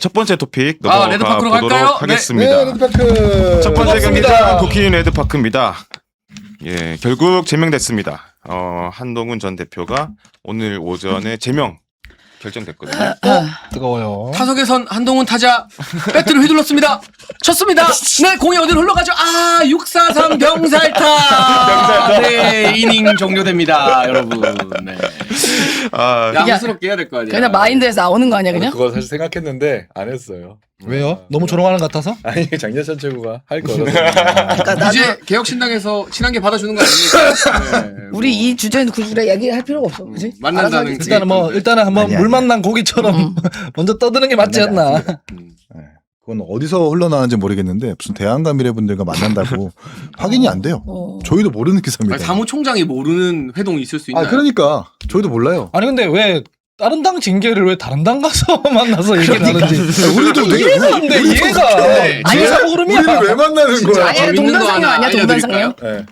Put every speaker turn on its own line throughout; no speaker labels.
첫 번째 토픽
아,
넘어가
레드파크로
보도록
갈까요? 네.
하겠습니다.
네, 레드파크.
첫 번째. 경기장 도키인 레드파크입니다. 예, 결국 제명됐습니다. 어, 한동훈 전 대표가 오늘 오전에 제명 결정됐거든요.
뜨거워요.
타석에선 한동훈 타자 배트를 휘둘렀습니다. 쳤습니다. 네, 공이 어디로 흘러가죠? 아, 643 병살타. 네, 이닝 종료됩니다, 여러분. 네.
아,
양스럽게 해야 될 거 아니야.
그냥 마인드에서 나오는 거 아니야 그냥?
그거 사실 생각했는데 안 했어요.
왜요?
아,
너무 조롱하는 것 같아서?
아니 장재천 최고가 할 거라서.
그러니까 나도
이제 개혁신당에서 친한게 받아주는 거 아닙니까? 네,
우리
뭐.
이 주제는 굳이 우리가 얘기할 필요가 없어, 그지?
만난다는
알아서 하겠지.
일단은 뭐 일단은 한번
아니야,
물 만난 고기처럼 먼저 떠드는 게 맞지 않나?
음.
그건 어디서 흘러나왔는지 모르겠는데 무슨 대한가 미래분들과 만난다고 확인이 안 돼요.
어.
저희도 모르는 기사입니다.
아니, 사무총장이 모르는 회동이 있을 수 있나요?
아 그러니까 저희도 몰라요.
아니 근데 왜 다른 당 징계를 왜 다른 당 가서 만나서 얘기를 하는지
우리도 되게
이해가 안 돼. 이해가.
네.
아니 사고 그러면
우리를 왜 만나는 거야?
아니,
재밌는 거
동반상영
하나
아니야, 동반상영?
알려드릴까요?
네.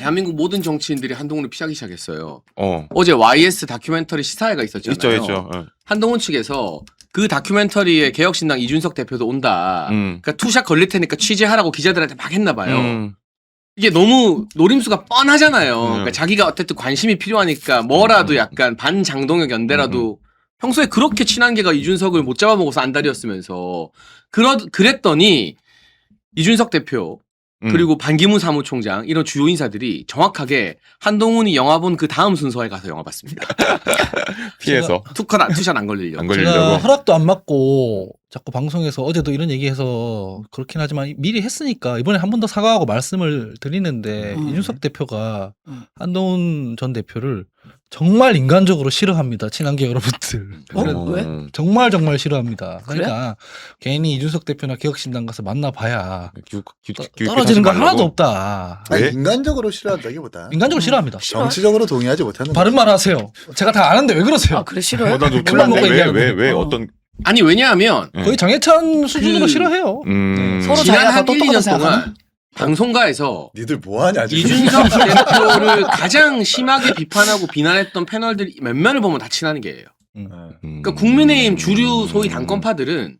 대한민국 모든 정치인들이 한동훈을 피하기 시작했어요.
어,
어제 YS 다큐멘터리 시사회가 있었잖아요.
있죠, 있죠. 어.
한동훈 측에서 그 다큐멘터리에 개혁신당 이준석 대표도 온다.
음.
그러니까 투샷 걸릴 테니까 취재하라고 기자들한테 막 했나 봐요.
음,
이게 너무 노림수가 뻔하잖아요.
음.
그러니까 자기가 어쨌든 관심이 필요하니까 뭐라도 약간 반장동혁 연대라도 평소에 그렇게 친한게가 이준석을 못 잡아먹어서 안달이었으면서 그러, 그랬더니 이준석 대표
음.
그리고 반기문 사무총장 이런 주요 인사들이 정확하게 한동훈이 영화 본 그 다음 순서에 가서 영화 봤습니다.
피해서
투컷 안- 투샷 안 걸리려고.
안
제가
걸리려고.
허락도 안 받고 자꾸 방송에서 어제도 이런 얘기해서 그렇긴 하지만 미리 했으니까 이번에 한 번 더 사과하고 말씀을 드리는데
음.
이준석 대표가
음.
한동훈 전 대표를 정말 인간적으로 싫어합니다 친한계 여러분들
어?
그래-
왜?
정말 정말 싫어합니다
그래?
그러니까 괜히 이준석 대표나 개혁신당 가서 만나봐야
규, 규,
떠-
규-
떨어지는 거
규-
하나도? 없다
아니,
왜?
인간적으로 싫어한다기보다
인간적으로 싫어합니다
정치적으로 동의하지 못하는
바른 말 하세요 제가 다 아는데 왜 그러세요
아 그래 싫어요?
어, 나도
몰라 먹고
왜, 왜. 왜, 왜,
어.
어떤,
아니 왜냐하면
예.
거의 장해찬 수준으로
그-
싫어해요
음,
서로
지난
자기가
한
더
1,
똑똑하다
2년
생각하나?
동안 방송가에서
니들 뭐하냐 지금.
이준석 대표를 가장 심하게 비판하고 비난했던 패널들이 몇몇을 보면 다 친한 게예요.
음.
그러니까 국민의힘 주류 소위 당권파들은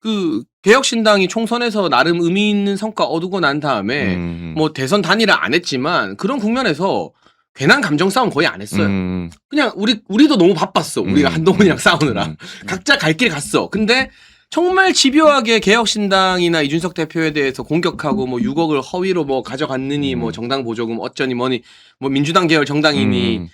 그 개혁신당이 총선에서 나름 의미 있는 성과 얻고 난 다음에
음.
뭐 대선 단일화 안 했지만 그런 국면에서 괜한 감정 싸움 거의 안 했어요.
음.
그냥 우리 우리도 너무 바빴어. 우리가
음.
한동훈이랑 싸우느라
음.
각자 갈 길 갔어. 근데 정말 집요하게 개혁신당이나 이준석 대표에 대해서 공격하고 뭐 6억을 허위로 뭐 가져갔느니
음.
뭐 정당 보조금 어쩌니 뭐니 뭐 민주당 계열 정당이니
음.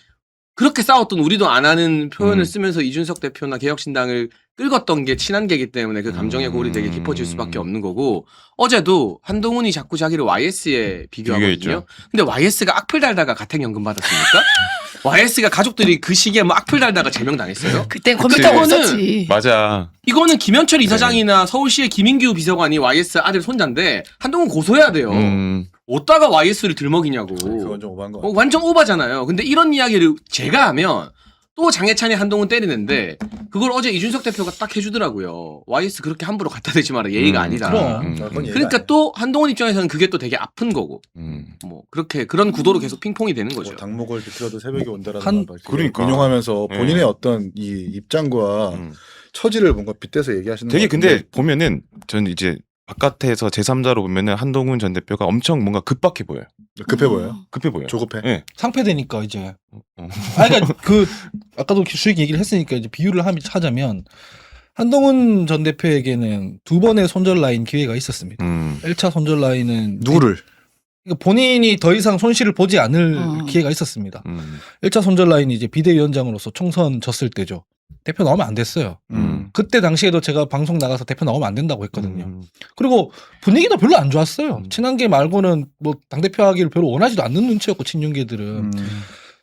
그렇게 싸웠던 우리도 안 하는 표현을
음.
쓰면서 이준석 대표나 개혁신당을 끌었던 게 친한 게기 때문에 그 감정의 골이 되게 깊어질 수밖에
음.
없는 거고 어제도 한동훈이 자꾸 자기를 YS에 비교하거든요.
비교했죠.
근데 YS가 악플 달다가 가택연금 받았습니까? YS가 가족들이 그 시기에 뭐 악플 달다가 제명당했어요?
그땐 컴퓨터가
그때는-
없었지.
맞아.
이거는 김현철
네.
이사장이나 서울시의 김인규 비서관이 YS 아들 손자인데 한동훈 고소해야 돼요.
음.
어디다가 YS를 들먹이냐고.
그건 좀 오반 거.
어, 완전 오바잖아요. 근데 이런 이야기를 제가 하면 또 장해찬이 한동훈 때리는데 그걸 어제 이준석 대표가 딱 해주더라고요. YS 그렇게 함부로 갖다 대지 마라 예의가
음,
아니다.
그럼.
음.
그건 얘기가
그러니까
아니야.
또 한동훈 입장에서는 그게 또 되게 아픈 거고
음.
뭐 그렇게 그런 구도로 계속 핑퐁이 되는 거죠.
뭐 당목을 비틀어도 새벽에 온다라는
한-
말
그러니까.
인용하면서
네.
본인의 어떤 이 입장과
음.
처지를 뭔가 빗대서 얘기하시는
되게
것 같은데
근데 보면은 전 이제 바깥에서 제3자로 보면은 한동훈 전 대표가 엄청 뭔가 급박해 보여요.
급해 보여요.
급해 보여요.
조급해.
예.
상패되니까 이제
어.
아 그러니까 그 아까도 수익 얘기를 했으니까 이제 비유를 함- 하자면 한동훈 전 대표에게는 두 번의 손절 라인 기회가 있었습니다.
음.
1차 손절 라인은
누구를?
그러니까 본인이 더 이상 손실을 보지 않을
음.
기회가 있었습니다.
음.
1차 손절 라인이 이제 비대위원장으로서 총선 졌을 때죠. 대표 나오면 안 됐어요.
음.
그때 당시에도 제가 방송 나가서 대표 나오면 안 된다고 했거든요.
음.
그리고 분위기도 별로 안 좋았어요.
음.
친한계 말고는 뭐 당대표 하기를 별로 원하지도 않는 눈치였고 친윤계들은
음.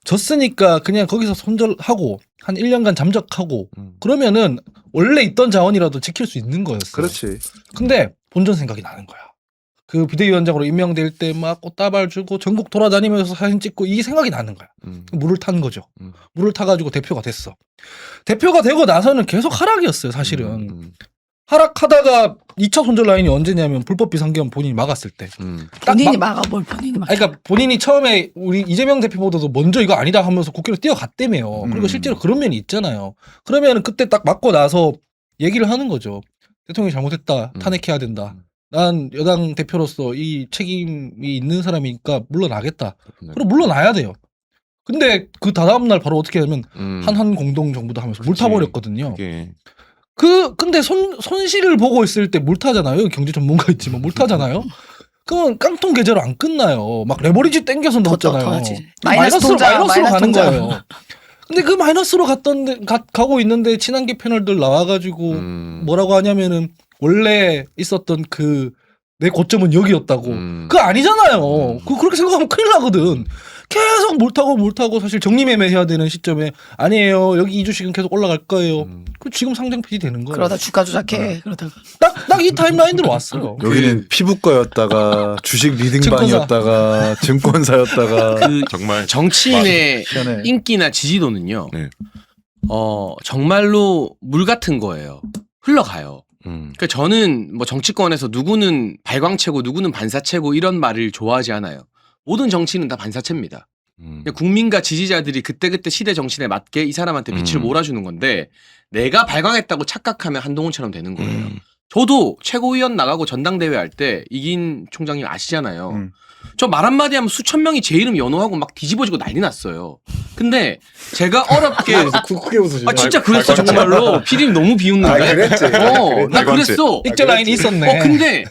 졌으니까 그냥 거기서 손절하고 한 1년간 잠적하고
음.
그러면은 원래 있던 자원이라도 지킬 수 있는 거였어요.
그렇지.
근데 본전 생각이 나는 거야. 그 비대위원장으로 임명될 때 막 꽃다발 주고 전국 돌아다니면서 사진 찍고 이 생각이 나는 거야.
음.
물을 탄 거죠.
음.
물을 타가지고 대표가 됐어. 대표가 되고 나서는 계속 하락이었어요, 사실은.
음.
하락하다가 2차 손절 라인이 언제냐면 불법 비상계엄 본인이 막았을 때.
음.
딱
본인이
막-
막아 뭘 본인이 막아.
아니, 그러니까 본인이 처음에 우리 이재명 대표보다도 먼저 이거 아니다 하면서 국회로 뛰어갔다며요. 그리고
음.
실제로 그런 면이 있잖아요. 그러면 그때 딱 맞고 나서 얘기를 하는 거죠. 대통령이 잘못했다.
음.
탄핵해야 된다. 난 여당 대표로서 이 책임이 있는 사람이니까 물러나겠다. 그럼 물러나야 돼요. 근데 그 다다음 날 바로 어떻게 하면
음.
한한 공동 정부도 하면서 물
그치.
타버렸거든요.
이게
그 근데 손 손실을 보고 있을 때 물 타잖아요. 경제 전문가 있지만 물 타잖아요. 그러면 깡통 계좌로 안 끝나요. 막 레버리지 땡겨서
더
넣었잖아요.
하지.
마이너스
마이너스 통장,
마이너스로
마이너스
가는
통장.
거예요. 근데 그 마이너스로 갔던 가, 가고 있는데 친한계 패널들 나와가지고
음.
뭐라고 하냐면은 원래 있었던 그 내 고점은 여기였다고.
음.
그거 아니잖아요.
음.
그 그렇게 생각하면 큰일 나거든. 계속 물 타고 물 타고 사실 정리매매 해야 되는 시점에 아니에요. 여기 이 주식은 계속 올라갈 거예요.
음.
그 지금 상장 폐지 되는 거예요.
그러다 주가 조작해. 그러다가
딱 딱 이 타임라인으로 왔어요.
여기는 피부과였다가 주식 리딩방이었다가 증권사였다가
그
정말
정치인의
희한해.
인기나 지지도는요.
네.
어 정말로 물 같은 거예요. 흘러가요.
음.
그러니까 저는 뭐 정치권에서 누구는 발광체고 누구는 반사체고 이런 말을 좋아하지 않아요. 모든 정치는 다 반사체입니다.
음.
그냥 국민과 지지자들이 그때그때 시대 정신에 맞게 이 사람한테 빛을
음.
몰아주는 건데 내가 발광했다고 착각하면 한동훈처럼 되는 거예요.
음.
저도 최고위원 나가고 전당대회 할 때 이긴 총장님 아시잖아요.
음.
저 말 한마디 하면 수천 명이 제 이름 연호하고 막 뒤집어지고 난리 났어요. 근데 제가 어렵게
크게 웃으시네.
아 진짜 그랬어 정말로 피디님 너무 비웃는데.
아, 그랬지.
어, 나. 그랬어.
익절 라인이 있었네.
어 근데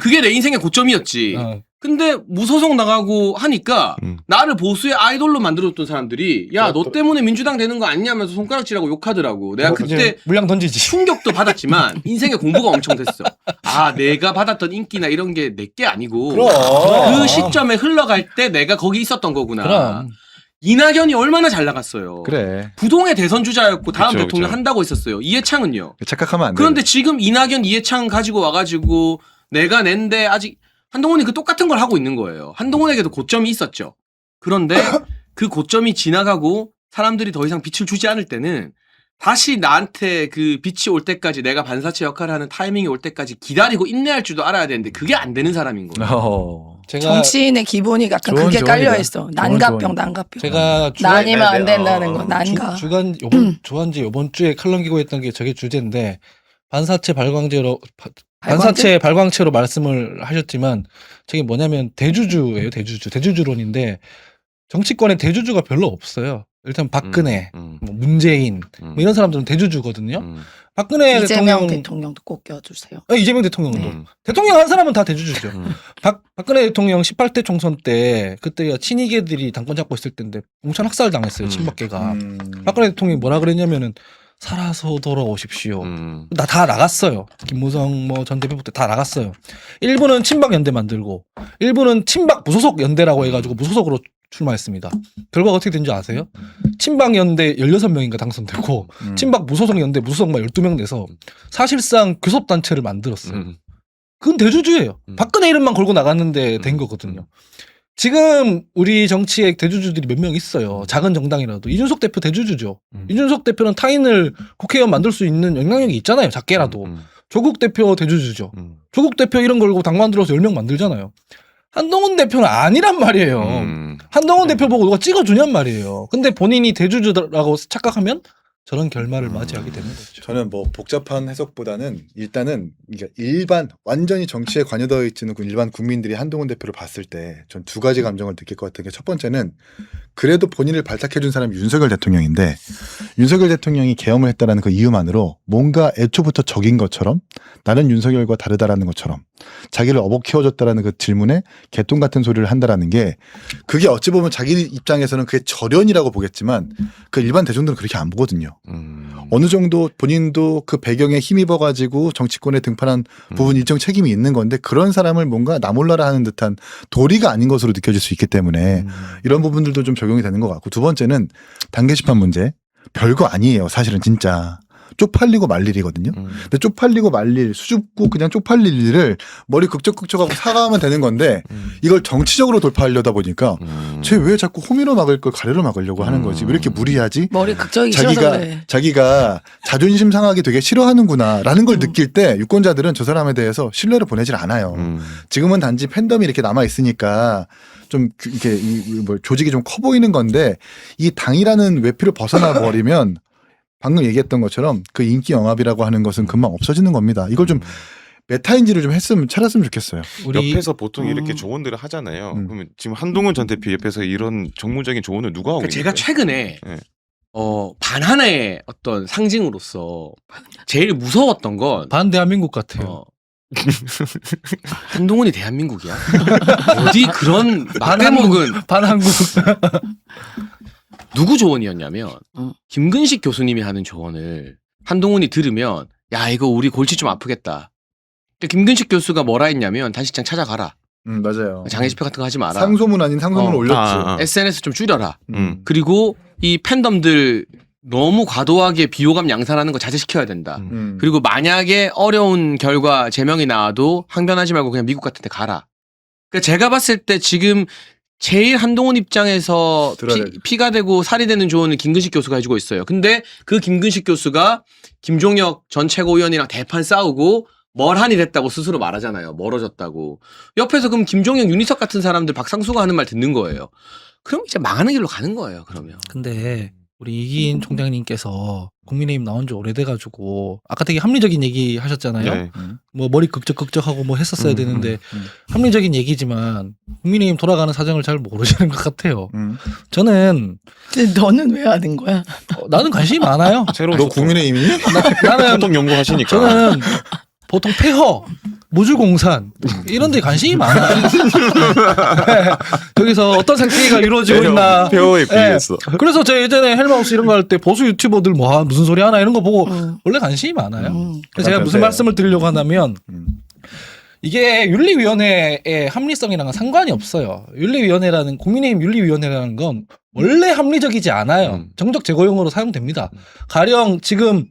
그게 내 인생의 고점이었지.
어.
근데 무소속 나가고 하니까
음.
나를 보수의 아이돌로 만들어줬던 사람들이 야너
그렇더라.
때문에 민주당 되는 거 아니냐면서 손가락질하고 욕하더라고. 내가
그거
그때
물량 던지지.
충격도 받았지만 인생의 공부가 엄청 됐어. 아 내가 받았던 인기나 이런 게 내 게 아니고
그럼.
그 시점에 흘러갈 때 내가 거기 있었던 거구나.
그럼
이낙연이 얼마나 잘 나갔어요.
그래
부동의 대선 주자였고 다음
그쵸,
대통령
그쵸.
한다고 있었어요. 이해창은요.
착각하면 안 돼.
그런데 지금 이낙연 이해창 가지고 와가지고 내가 낸데 아직 한동훈이 그 똑같은 걸 하고 있는 거예요. 한동훈에게도 고점이 있었죠. 그런데 그 고점이 지나가고 사람들이 더 이상 빛을 주지 않을 때는 다시 나한테 그 빛이 올 때까지 내가 반사체 역할을 하는 타이밍이 올 때까지 기다리고 인내할 줄도 알아야 되는데 그게 안 되는 사람인 거예요.
어.
제가
정치인의 기본이 약간
좋은
그게
조언이다.
깔려 있어.
좋은
난가병,
조언이다.
난가병.
제가 주간,
난이면 안. 된다는
어.
거. 난가.
주, 간 요번 주간지 요번 주에 칼럼 기고 했던 게 저게 주제인데 반사체 발광제로 바- 반사체 발광체로 말씀을 하셨지만 저게 뭐냐면 대주주예요 대주주 대주주론인데 정치권에 대주주가 별로 없어요. 일단 박근혜,
음.
뭐 문재인
음.
뭐 이런 사람들은 대주주거든요.
음.
박근혜
이재명
대통령,
대통령 도 꼭 껴주세요.
아, 이재명 대통령도
음.
대통령 한 사람은 다 대주주죠.
음.
박, 박근혜 대통령 18대 총선 때 그때가 친이계들이 당권 잡고 있을 때인데 공천 학살 당했어요
음.
친박계가.
음.
박근혜 대통령이 뭐라 그랬냐면은 살아서 돌아오십시오.
음.
나 다 나갔어요. 김무성 뭐 전 대표부터 다 나갔어요. 일부는 친박 연대 만들고 일부는 친박 무소속 연대라고 해가지고 무소속으로 출마했습니다. 결과가 어떻게 된지 아세요? 친박 연대 16명인가 당선되고
음.
친박 무소속 연대 무소속만 12명 돼서 사실상 교섭단체를 만들었어요.
음.
그건 대주주예요.
음.
박근혜 이름만 걸고 나갔는데 된
음.
거거든요. 지금 우리 정치의 대주주들이 몇 명 있어요. 작은 정당이라도 이준석 대표 대주주죠.
음.
이준석 대표는 타인을 국회의원 만들 수 있는 영향력이 있잖아요. 작게라도.
음.
조국 대표 대주주죠.
음.
조국 대표 이름 걸고 당 만 들어서 10명 만들잖아요. 한동훈 대표는 아니란 말이에요.
음.
한동훈 대표 보고 누가 찍어주냔 말이에요. 근데 본인이 대주주라고 착각하면 저런 결말을
음.
맞이하게 되는 거죠.
저는 뭐 복잡한 해석보다는 일단은 이게 일반 완전히 정치에 관여되어 있지는 그 일반 국민들이 한동훈 대표를 봤을 때 전 두 가지 감정을 느낄 것 같은 게 첫 번째는 그래도 본인을 발탁해준 사람이 윤석열 대통령인데 윤석열 대통령이 계엄을 했다라는 그 이유만으로 뭔가 애초부터 적인 것처럼 나는 윤석열과 다르다라는 것처럼 자기를 어복 키워줬다라는 그 질문에 개똥 같은 소리를 한다라는 게 그게 어찌 보면 자기 입장에서는 그게 절연이라고 보겠지만 그 일반 대중들은 그렇게 안 보거든요.
음.
어느 정도 본인도 그 배경에 힘입어 가지고 정치권에 등판한
음.
부분 일정 책임이 있는 건데 그런 사람을 뭔가 나몰라라 하는 듯한 도리가 아닌 것으로 느껴질 수 있기 때문에
음.
이런 부분들도 좀 적용이 되는 것 같고 두 번째는 단계시판 문제 별거 아니에요 사실은 진짜 쪽팔리고 말 일이거든요.
음.
근데 쪽팔리고 말 일, 수줍고 그냥 쪽팔릴 일을 머리 극적극적하고 사과하면 되는 건데
음.
이걸 정치적으로 돌파하려다 보니까
음.
쟤왜 자꾸 호미로 막을 걸 가래로 막으려고 하는 거지? 왜 이렇게
음.
무리하지?
머리 극적이
자기가
그래.
자기가 자존심 상하게 되게 싫어하는구나라는 걸
음.
느낄 때 유권자들은 저 사람에 대해서 신뢰를 보내질 않아요.
음.
지금은 단지 팬덤이 이렇게 남아 있으니까 좀 그- 이렇게 이- 이뭐 조직이 좀 커 보이는 건데 이 당이라는 외피를 벗어나 버리면 방금 얘기했던 것처럼 그 인기 영합이라고 하는 것은 금방 없어지는 겁니다. 이걸 좀
음.
메타인지를 좀 했으면 찾았으면 좋겠어요.
우리
옆에서 보통 이렇게
음.
조언들을 하잖아요.
음.
그러면 지금 한동훈 전 대표 옆에서 이런 정무적인 조언을 누가 하고
그러니까 제가
있는데?
최근에
네.
어 반환의 어떤 상징으로서 제일 무서웠던 건
반 대한민국 같아요.
어, 한동훈이 대한민국이야? 어디 그런
반한국.
막대목은
반한국.
누구 조언이었냐면
음.
김근식 교수님이 하는 조언을 한동훈이 들으면 야 이거 우리 골치 좀 아프겠다. 그러니까 김근식 교수가 뭐라 했냐면 단식장 찾아가라.
음, 맞아요.
장애 집회 같은 거 하지 마라.
상소문 아닌 상소문을
어.
올렸지.
아, 아.
SNS 좀 줄여라.
음.
그리고 이 팬덤들 너무 과도하게 비호감 양산하는 거 자제시켜야 된다.
음.
음.
그리고 만약에 어려운 결과 제명이 나와도 항변하지 말고 그냥 미국 같은 데 가라. 그러니까 제가 봤을 때 지금 제일 한동훈 입장에서
들어야
피, 피가 되고 살이 되는 조언을 김근식 교수가 해주고 있어요. 근데 그 김근식 교수가 김종혁 전 최고위원이랑 대판 싸우고 멀한이 됐다고 스스로 말하잖아요. 멀어졌다고. 옆에서 그럼 김종혁, 윤희석 같은 사람들 박상수가 하는 말 듣는 거예요. 그럼 이제 망하는 길로 가는 거예요. 그러면.
근데 우리 이기인 총장님께서 국민의힘 나온 지 오래돼 가지고 아까 되게 합리적인 얘기 하셨잖아요.
네.
뭐 머리 극적극적하고 뭐 했었어야
음,
되는데
음.
합리적인 얘기지만 국민의힘 돌아가는 사정을 잘 모르시는 것 같아요.
음.
저는
근데 너는 왜 하는 거야?
어, 나는 관심이 많아요.
새로운
너
소통,
국민의힘이니?
나는
연구하시니까.
저는 보통 폐허, 무주공산 이런 데 관심이 많아요. 저기서 어떤 생태계가 이루어지고 있나.
페어에 비해서.
그래서 제가 예전에 헬마우스 이런 거 할 때 보수 유튜버들 뭐 하- 무슨 소리 하나 이런 거 보고
음.
원래 관심이 많아요.
음.
그래서 제가 무슨
네.
말씀을 드리려고 하냐면
음.
이게 윤리위원회의 합리성이랑은 상관이 없어요. 윤리위원회라는 국민의힘 윤리위원회라는 건 원래 합리적이지 않아요.
음.
정적 제거용으로 사용됩니다.
음.
가령 지금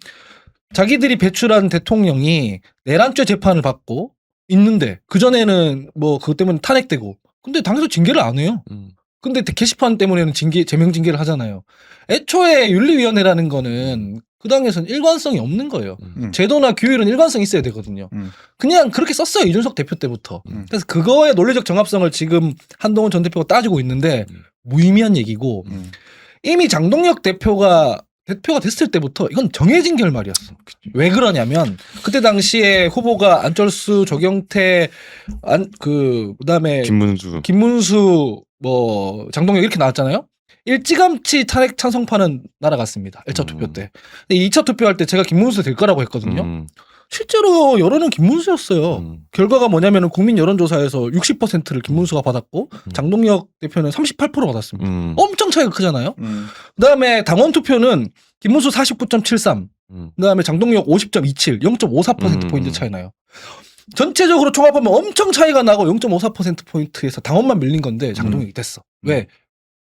자기들이 배출한 대통령이 내란죄 재판을 받고 있는데 그 전에는 뭐 그것 때문에 탄핵되고 근데 당에서 징계를 안 해요.
음.
근데 게시판 때문에는 징계 제명 징계를 하잖아요. 애초에 윤리위원회라는 거는 그 당에서는 일관성이 없는 거예요.
음.
제도나 규율은 일관성이 있어야 되거든요.
음.
그냥 그렇게 썼어요 이준석 대표 때부터.
음.
그래서 그거의 논리적 정합성을 지금 한동훈 전 대표가 따지고 있는데
음.
무의미한 얘기고
음.
이미 장동혁 대표가 대표가 됐을 때부터 이건 정해진 결말이었어. 왜 그러냐면 그때 당시에 후보가 안철수, 조경태, 안 그 그다음에
김문수.
김문수 뭐 장동혁 이렇게 나왔잖아요. 일찌감치 탄핵 찬성파는 날아갔습니다. 1차
음.
투표 때. 근데 2차 투표할 때 제가 김문수 될 거라고 했거든요.
음.
실제로 여론은 김문수였어요.
음.
결과가 뭐냐면은 국민 여론조사에서 60%를 김문수가 받았고 장동혁 대표는 38% 받았습니다.
음.
엄청 차이가 크잖아요.
음.
그다음에 당원 투표는 김문수 49.73,
음.
그다음에 장동혁 50.27, 0.54% 포인트
음.
차이 나요. 전체적으로 총합하면 엄청 차이가 나고 0.54% 포인트에서 당원만 밀린 건데 장동혁이 됐어. 왜?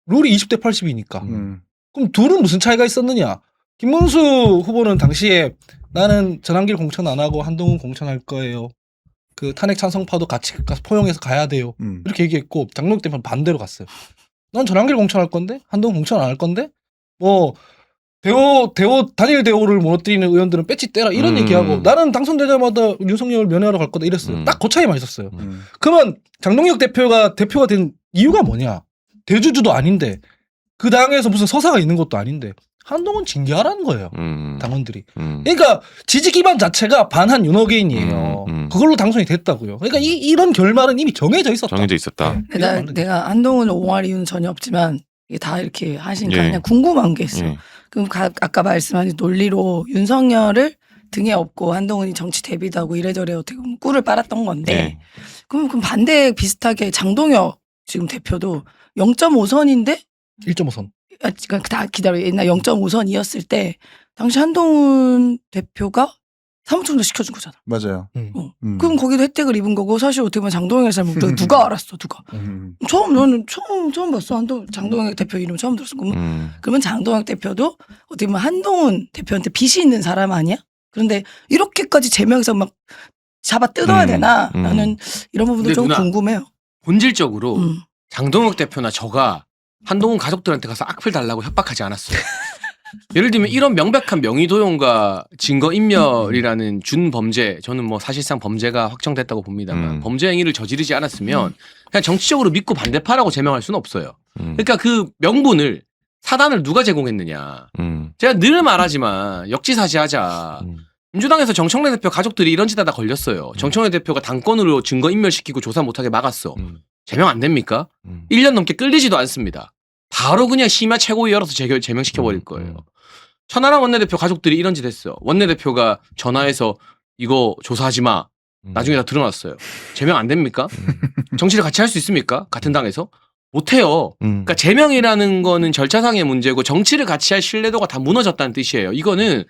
룰이 20대 80이니까.
음.
그럼 둘은 무슨 차이가 있었느냐? 김문수 후보는 당시에 나는 전환길 공천 안 하고 한동훈 공천할 거예요. 그 탄핵 찬성파도 같이 가서 포용해서 가야 돼요.
음.
이렇게 얘기했고 장동혁 대표는 반대로 갔어요. 난 전환길 공천할 건데 한동훈 공천 안 할 건데 뭐 대호 대호 단일 대호를 무너뜨리는 의원들은 배치 떼라 이런
음.
얘기하고 나는 당선되자마자 윤석열 면회하러 갈 거다 이랬어요.
음.
딱그 차이만 있었어요.
음.
그러면 장동혁 대표가 대표가 된 이유가 뭐냐? 대주주도 아닌데 그 당에서 무슨 서사가 있는 것도 아닌데 한동훈 징계하라는 거예요.
음.
당원들이.
음.
그러니까 지지 기반 자체가 반한 윤호개인이에요.
음, 음.
그걸로 당선이 됐다고요. 그러니까 이, 이런 결말은 이미 정해져 있었다.
정해져 있었다.
네.
나,
이건
내가 한동훈 옹알 이유는 전혀 없지만 이게 다 이렇게 하시니까
예.
그냥 궁금한 게 있어.
예.
요 그럼 가- 아까 말씀하신 논리로 윤석열을 등에 업고 한동훈이 정치 데뷔도 하고 이래저래 어떻게 보면 꿀을 빨았던 건데
예.
그럼 그럼 반대 비슷하게 장동혁 지금 대표도 0.5선인데
1.5선.
아, 그러니까 다 기다려 옛날 0.5선이었을 때 당시 한동훈 대표가 사무총장 시켜준 거잖아.
맞아요.
음.
어.
음.
그럼 거기도 혜택을 입은 거고 사실 어떻게 보면 장동혁의 삶을
음.
누가 알았어 누가
음.
처음 너는 처음 처음 봤어 한동 장동혁 대표 이름 처음 들었어 그러면
음.
그러면 장동혁 대표도 어떻게 보면 한동훈 대표한테 빚이 있는 사람 아니야? 그런데 이렇게까지 제명해서 막 잡아 뜯어야
음,
되나?
음.
나는 이런 부분도
근데
좀
누나,
궁금해요.
본질적으로
음.
장동혁 대표나 저가 한동훈 가족들한테 가서 악플 달라고 협박하지 않았어요. 예를 들면 이런 명백한 명의 도용과 증거 인멸이라는 준 범죄 저는 뭐 사실상 범죄가 확정됐다고 봅니다만
음.
범죄 행위를 저지르지 않았으면 그냥 정치적으로 믿고 반대파라고 제명할 수는 없어요.
음.
그러니까 그 명분을 사단을 누가 제공했느냐.
음.
제가 늘 말하지만 역지사지하자.
음.
민주당에서 정청래 대표 가족들이 이런 짓 하다 걸렸어요. 정청래 대표가 당권으로 증거 인멸시키고 조사 못하게 막았어.
음.
제명 안 됩니까?
음.
1년 넘게 끌리지도 않습니다. 바로 그냥 심야 최고위 열어서 제- 제명시켜버릴
음,
거예요.
음.
천하람 원내대표 가족들이 이런 짓 했어. 원내대표가 전화해서 이거 조사하지 마.
음.
나중에 다 드러났어요. 제명 안 됩니까?
음.
정치를 같이 할 수 있습니까? 같은 당에서? 못해요.
음.
그러니까 제명이라는 거는 절차상의 문제고 정치를 같이 할 신뢰도가 다 무너졌다는 뜻이에요. 이거는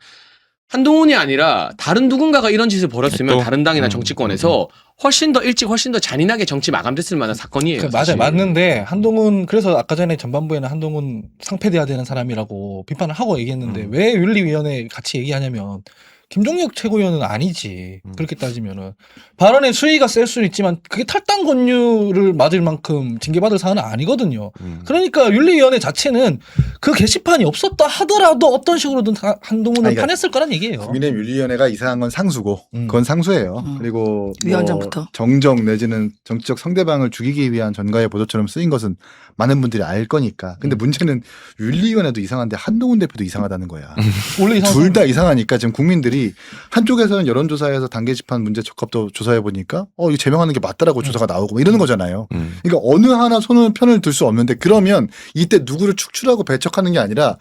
한동훈이 아니라 다른 누군가가 이런 짓을 벌였으면
또?
다른 당이나
음,
정치권에서 훨씬 더 일찍 훨씬 더 잔인하게 정치 마감됐을 만한 사건이에요.
그 맞아요.
사실.
맞는데 한동훈 그래서 아까 전에 전반부에는 한동훈 상패돼야 되는 사람이라고 비판을 하고 얘기했는데
음.
왜 윤리위원회 같이 얘기하냐면 김종혁 최고위원은 아니지.
음.
그렇게 따지면은 발언의 수위가 셀 수는 있지만 그게 탈당 권유를 맞을 만큼 징계받을 사안은 아니거든요.
음.
그러니까 윤리위원회 자체는 그 게시판이 없었다 하더라도 어떤 식으로든 다 한동훈을
아니, 그러니까
파냈을 거란 얘기예요.
국민의힘 윤리위원회가 이상한 건 상수고
음.
그건 상수예요.
음.
그리고
위원장부터.
뭐 정정 내지는 정치적 상대방을 죽이기 위한 전가의 보도처럼 쓰인 것은 많은 분들이 알 거니까. 근데
음.
문제는 윤리위원회도 이상한데 한동훈 대표도 이상하다는 거야.
원래 이상한
둘다 이상하니까 지금 국민들이 한쪽에서는 여론조사에서 단계집한 문제 적합도 조사해 보니까 어 이거 제명하는 게 맞다라고 조사가 나오고 뭐 이러는 거잖아요.
음.
그러니까 어느 하나 손을 편을 들 수 없는데 그러면 이때 누구를 축출하고 배척하는 게 아니라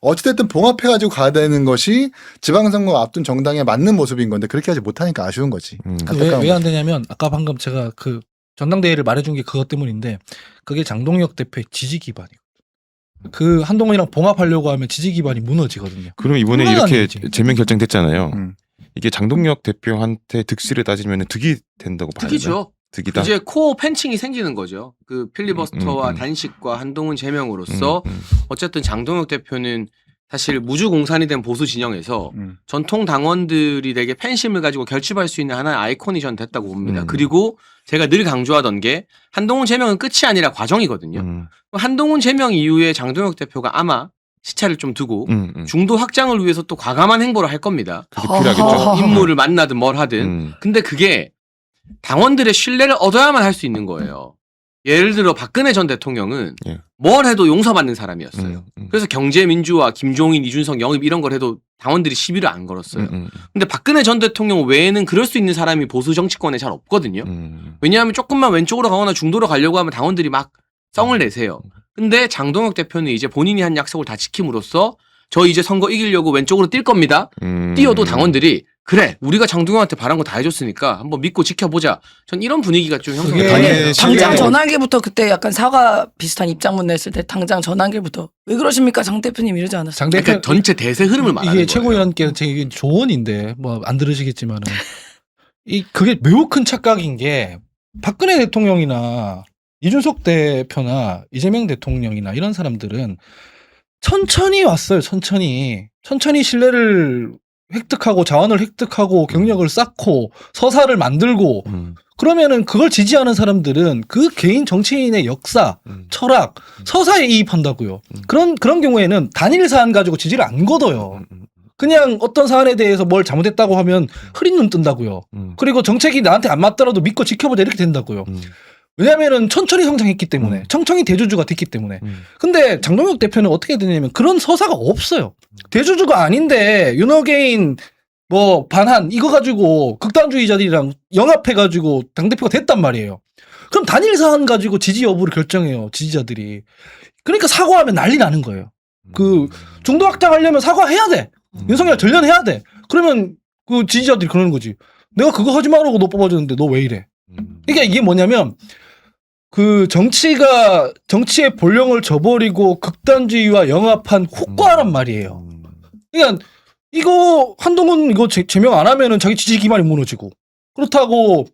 어찌됐든 봉합해가지고 가야 되는 것이 지방선거 앞둔 정당에 맞는 모습인 건데 그렇게 하지 못하니까 아쉬운 거지.
음.
안타까운
왜안 되냐면 아까 방금 제가 그 전당대회를 말해준 게 그것 때문인데 그게 장동혁 대표의 지지 기반이에요. 그 한동훈이랑 봉합하려고 하면 지지 기반이 무너지거든요.
그럼 이번에
그건
이렇게
아니지.
제명 결정됐잖아요.
음.
이게 장동혁 대표한테 득실을 따지면 득이 된다고 봐야 되나요?
특이죠.
득이다.
이제 코어 팬칭이 생기는 거죠. 그 필리버스터와
음, 음, 음.
단식과 한동훈 제명으로서
음, 음.
어쨌든 장동혁 대표는 사실 무주공산이 된 보수 진영에서
음.
전통 당원들이 되게 팬심을 가지고 결집할 수 있는 하나의 아이콘이 전 됐다고 봅니다.
음.
그리고 제가 늘 강조하던 게 한동훈 제명은 끝이 아니라 과정이거든요.
음,
한동훈 제명 이후에 장동혁 대표가 아마 시차를 좀 두고
음, 음.
중도 확장을 위해서 또 과감한 행보를 할 겁니다.
그게 필요하겠죠.
아하.
인물을 만나든 뭘 하든.
음.
근데 그게 당원들의 신뢰를 얻어야만 할 수 있는 거예요. 예를 들어 박근혜 전 대통령은
예.
뭘 해도 용서받는 사람이었어요.
음, 음.
그래서 경제민주화, 김종인, 이준석 영입 이런 걸 해도 당원들이 시비를 안 걸었어요.
음, 음,
근데 박근혜 전 대통령 외에는 그럴 수 있는 사람이 보수 정치권에 잘 없거든요.
음.
왜냐하면 조금만 왼쪽으로 가거나 중도로 가려고 하면 당원들이 막 썽을 내세요. 근데 장동혁 대표는 이제 본인이 한 약속을 다 지킴으로써 저 이제 선거 이기려고 왼쪽으로 뛸 겁니다.
음.
뛰어도 당원들이 그래 우리가 장동혁한테 바란 거 다 해줬으니까 한번 믿고 지켜보자. 전 이런 분위기가 좀 형성이
그게-
아니.
당장 전환기부터 그때 약간 사과 비슷한 입장문 냈을 때 당장 전환기부터 왜 그러십니까 장 대표님 이러지 않았어요?
장 대표
그러니까 전체 대세 흐름을 말하는
이게
거예요.
최고위원께서 제 조언인데 뭐 안 들으시겠지만은 이 그게 매우 큰 착각인 게 박근혜 대통령이나 이준석 대표나 이재명 대통령이나 이런 사람들은 천천히 왔어요. 천천히 천천히 신뢰를 획득하고 자원을 획득하고 경력을 쌓고 서사를 만들고
음,
그러면은 그걸 지지하는 사람들은 그 개인 정치인의 역사,
음.
철학, 서사에 이입한다고요.
음.
그런 그런 경우에는 단일 사안 가지고 지지를 안 걷어요.
음, 음,
그냥 어떤 사안에 대해서 뭘 잘못했다고 하면 흐린 눈 뜬다고요.
음.
그리고 정책이 나한테 안 맞더라도 믿고 지켜보자 이렇게 된다고요.
음,
왜냐하면은 천천히 성장했기 때문에,
음.
천천히 대주주가 됐기 때문에.
음.
근데 장동혁 대표는 어떻게 되냐면 그런 서사가 없어요. 대주주가 아닌데 윤어게인 뭐 반한 이거 가지고 극단주의자들이랑 영합해 가지고 당 대표가 됐단 말이에요. 그럼 단일 사안 가지고 지지 여부를 결정해요 지지자들이. 그러니까 사과하면 난리 나는 거예요. 그 중도 확장하려면 사과해야 돼.
음.
윤석열 전련해야 돼. 그러면 그 지지자들이 그러는 거지. 내가 그거 하지 말라고 너 뽑아줬는데 너 왜 이래?
음.
그러니까 이게 뭐냐면 그 정치가 정치의 본령을 저버리고 극단주의와 영합한 효과란 말이에요.
음.
그러니까 이거 한동훈 이거 제, 제명 안 하면은 자기 지지 기반이 무너지고 그렇다고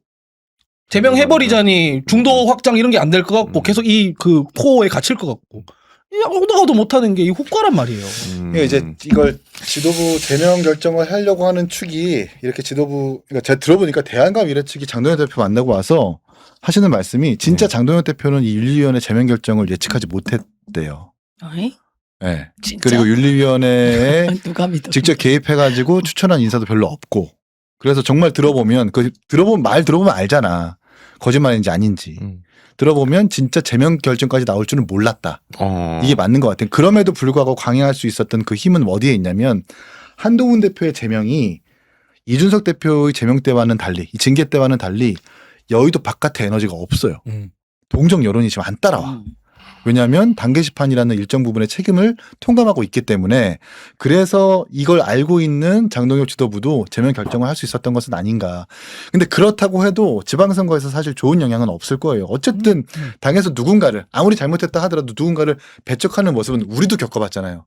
제명 해버리자니 중도 확장 이런 게 안 될 것 같고
음.
계속 이 그 코어에 갇힐 것 같고 이 아무도 못하는 게이 효과란 말이에요.
음.
이제 이걸 지도부 제명 결정을 하려고 하는 축이 이렇게 지도부 그러니까 제가 들어보니까 대한감 미래 측이 장동현 대표 만나고 와서 하시는 말씀이 진짜
네.
장동현 대표는 이 윤리위원회 제명 결정을 예측하지 못했대요.
어이?
네.
진짜?
그리고 윤리위원회에
누가 믿어?
직접 개입해가지고 추천한 인사도 별로 없고 그래서 정말 들어보면 그 들어보면 말 들어보면 알잖아 거짓말인지 아닌지
음.
들어보면 진짜 제명 결정까지 나올 줄은 몰랐다.
어.
이게 맞는 것 같아요. 그럼에도 불구하고 강행할 수 있었던 그 힘은 어디에 있냐면 한동훈 대표의 제명이 이준석 대표의 제명 때와는 달리 이 징계 때와는 달리 여의도 바깥에 에너지가 없어요.
음.
동정 여론이 지금 안 따라와.
음.
왜냐하면 단계 시판이라는 일정 부분의 책임을 통감하고 있기 때문에 그래서 이걸 알고 있는 장동혁 지도부도 제명 결정을 할 수 있었던 것은 아닌가. 근데 그렇다고 해도 지방선거에서 사실 좋은 영향은 없을 거예요. 어쨌든
음.
당에서 누군가를 아무리 잘못했다 하더라도 누군가를 배척하는 모습은 우리도 겪어봤잖아요.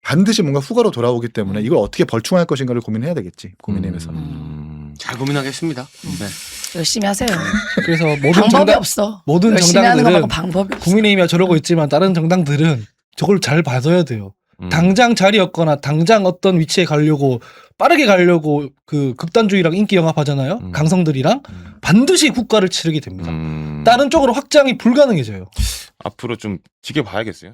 반드시 뭔가 후가로 돌아오기 때문에 이걸 어떻게 벌충할 것인가를 고민해야 되겠지. 고민하면서.
음.
잘 고민하겠습니다. 네.
열심히 하세요.
그래서 모든
방법이
정당
없어.
모든
열심히 하는 거
정당들은
말고 방법이 없어.
국민의힘이 저러고 있지만 다른 정당들은 저걸 잘 봐줘야 돼요.
음.
당장 자리였거나 당장 어떤 위치에 가려고 빠르게 가려고 그 극단주의랑 인기 영합하잖아요.
음.
강성들이랑
음.
반드시 국가를 치르게 됩니다.
음.
다른 쪽으로 확장이 불가능해져요.
앞으로 좀 지켜봐야겠어요.